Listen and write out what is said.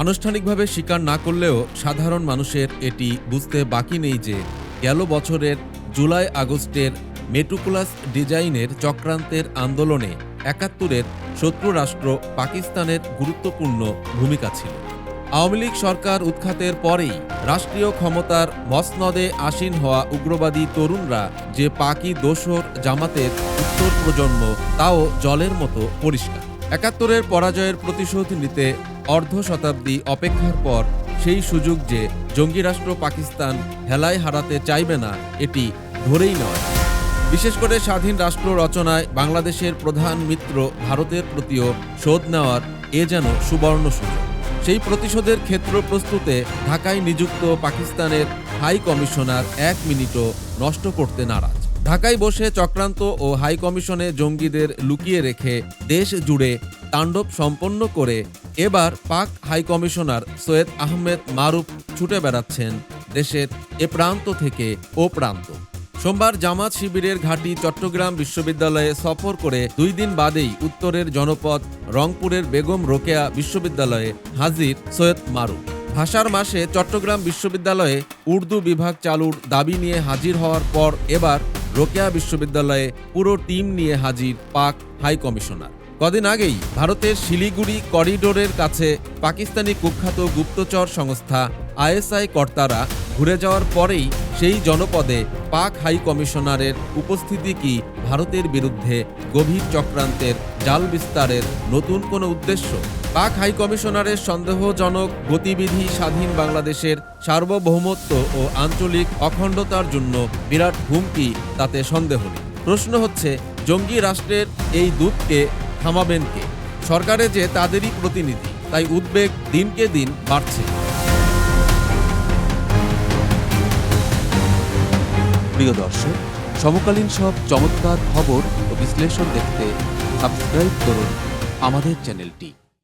আনুষ্ঠানিকভাবে স্বীকার না করলেও সাধারণ মানুষের এটি বুঝতে বাকি নেই যে গেল বছরের জুলাই আগস্টের মেটুকুলাস ডিজাইনের চক্রান্তের আন্দোলনে একাত্তরের শত্রু রাষ্ট্র পাকিস্তানের গুরুত্বপূর্ণ ভূমিকা ছিল। আওয়ামী লীগ সরকার উৎখাতের পরেই রাষ্ট্রীয় ক্ষমতার মসনদে আসীন হওয়া উগ্রবাদী তরুণরা যে পাকি দোসর জামাতের উত্তর প্রজন্ম তাও জলের মতো পরিষ্কার। একাত্তরের পরাজয়ের প্রতিশোধ নিতে অর্ধ শতাব্দী অপেক্ষার পর সেই সুযোগ যে জঙ্গি রাষ্ট্র পাকিস্তান হেলায় হারাতে চাইবে না, এটি ধরেই নয়। বিশেষ করে স্বাধীন রাষ্ট্র রচনায় বাংলাদেশের প্রধান মিত্র ভারতের প্রতিও শোধ নেওয়ার এ যেন সুবর্ণ সুযোগ। সেই প্রতিশোধের ক্ষেত্র প্রস্তুতে ঢাকায় নিযুক্ত পাকিস্তানের হাই কমিশনার এক মিনিটও নষ্ট করতে নারাজ। ঢাকায় বসে চক্রান্ত ও হাই কমিশনে জঙ্গিদের লুকিয়ে রেখে দেশ জুড়ে তাণ্ডব সম্পন্ন করে এবার পাক হাই কমিশনার সৈয়দ আহমেদ মারুফ ছুটে বেড়াচ্ছেন দেশের এ প্রান্ত থেকে ও প্রান্ত। সোমবার জামাত শিবিরের ঘাঁটি চট্টগ্রাম বিশ্ববিদ্যালয়ে সফর করে দুই দিন বাদেই উত্তরের জনপদ রংপুরের বেগম রোকেয়া বিশ্ববিদ্যালয়ে হাজির সৈয়দ মারুফ। ভাষার মাসে চট্টগ্রাম বিশ্ববিদ্যালয়ে উর্দু বিভাগ চালুর দাবি নিয়ে হাজির হওয়ার পর এবার রোকেয়া বিশ্ববিদ্যালয়ে পুরো টিম নিয়ে হাজির পাক হাই কমিশনার। কদিন আগেই ভারতের শিলিগুড়ি করিডোরের কাছে পাকিস্তানি কুখ্যাত গুপ্তচর সংস্থা আইএসআই কর্তারা ঘুরে যাওয়ার পরেই সেই জনপদে পাক হাই কমিশনারের উপস্থিতি কি ভারতের বিরুদ্ধে গভীর চক্রান্তের জাল বিস্তারের নতুন কোনো উদ্দেশ্য? পাক হাই কমিশনারের সন্দেহজনক গতিবিধি স্বাধীন বাংলাদেশের সার্বভৌমত্ব ও আঞ্চলিক অখণ্ডতার জন্য বিরাট হুমকি, তাতে সন্দেহ নেই। প্রশ্ন হচ্ছে, জঙ্গি রাষ্ট্রের এই দূতকে থামাবেন কে সরকারে যে তাদেরই প্রতিনিধি, তাই উদ্বেগ দিনকে দিন বাড়ছে। প্রিয় দর্শক, সমকালীন সব চমৎকার খবর ও বিশ্লেষণ দেখতে সাবস্ক্রাইব করুন আমাদের চ্যানেলটি।